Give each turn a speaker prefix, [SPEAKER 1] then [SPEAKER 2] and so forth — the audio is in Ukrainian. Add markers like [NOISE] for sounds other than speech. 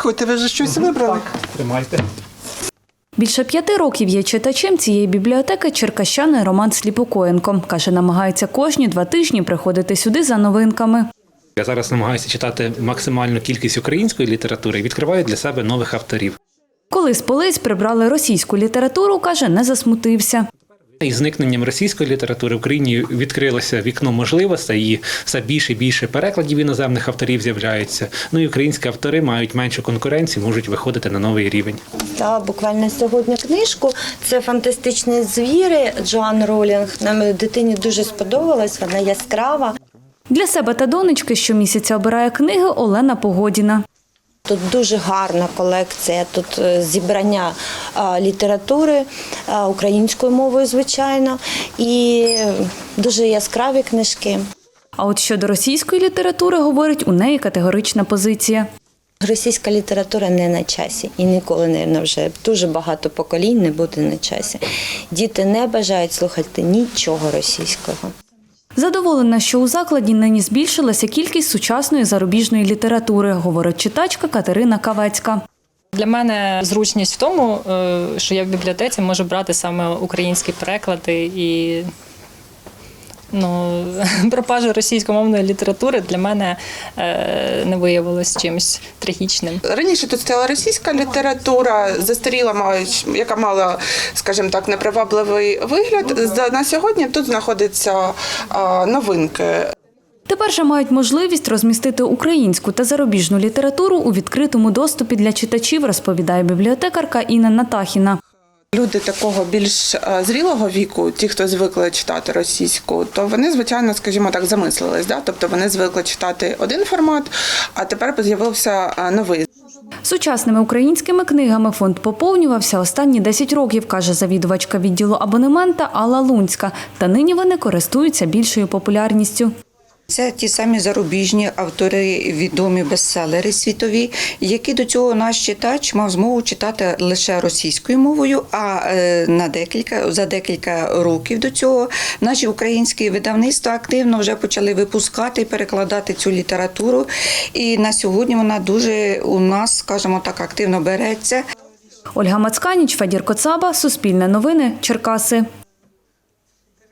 [SPEAKER 1] Підходьте, ви вже щось вибрали.
[SPEAKER 2] Тримайте.
[SPEAKER 3] Більше п'яти років є читачем цієї бібліотеки черкащанин Роман Сліпокоєнко. Каже, намагається кожні два тижні приходити сюди за новинками.
[SPEAKER 2] Я зараз намагаюся читати максимальну кількість української літератури і відкриваю для себе нових авторів.
[SPEAKER 3] Коли з полиць прибрали російську літературу, каже, не засмутився.
[SPEAKER 2] Із зникненням російської літератури в Україні відкрилося вікно можливостей, і все більше і більше перекладів іноземних авторів з'являються. Ну і українські автори мають меншу конкуренцію, можуть виходити на новий рівень.
[SPEAKER 4] Та буквально сьогодні книжку. Це фантастичні звіри Джоан Ролінг. Нам дитині дуже сподобалась, вона яскрава.
[SPEAKER 3] Для себе та донечки щомісяця обирає книги Олена Погодіна.
[SPEAKER 4] Тут дуже гарна колекція. Тут е, зібрання літератури українською мовою, звичайно, і дуже яскраві книжки.
[SPEAKER 3] А от щодо російської літератури, говорить, у неї категорична позиція.
[SPEAKER 4] Російська література не на часі і ніколи, мабуть, вже дуже багато поколінь не буде на часі. Діти не бажають слухати нічого російського.
[SPEAKER 3] Задоволена, що у закладі нині збільшилася кількість сучасної зарубіжної літератури, говорить читачка Катерина Кавецька.
[SPEAKER 5] Для мене зручність в тому, е, що я в бібліотеці можу брати саме українські переклади і ну, [LAUGHS] пропажа російськомовної літератури для мене е, не виявилось чимось трагічним.
[SPEAKER 1] Раніше тут стояла російська література, застаріла, мають- яка мала, скажімо так, непривабливий вигляд. На сьогодні тут знаходяться новинки.
[SPEAKER 3] Тепер же мають можливість розмістити українську та зарубіжну літературу у відкритому доступі для читачів, розповідає бібліотекарка Інна Натахіна.
[SPEAKER 1] Люди такого більш е, зрілого віку, ті, хто звикли читати російську, то вони, звичайно, скажімо так, замислились. Да? Тобто вони звикли читати один формат, а тепер з'явився е, новий.
[SPEAKER 3] Сучасними українськими книгами фонд поповнювався останні 10 років, каже завідувачка відділу абонемента Алла Лунська. Та нині вони користуються більшою популярністю.
[SPEAKER 6] Це ті самі зарубіжні автори, відомі бестселери світові, які до цього наш читач мав змогу читати лише російською мовою. А е, на декілька за декілька років до цього наші українські видавництва активно вже почали випускати і перекладати цю літературу. І на сьогодні вона дуже у нас, скажімо так, активно береться.
[SPEAKER 3] Ольга Мацканіч, Федір Коцаба, Суспільне новини, Черкаси.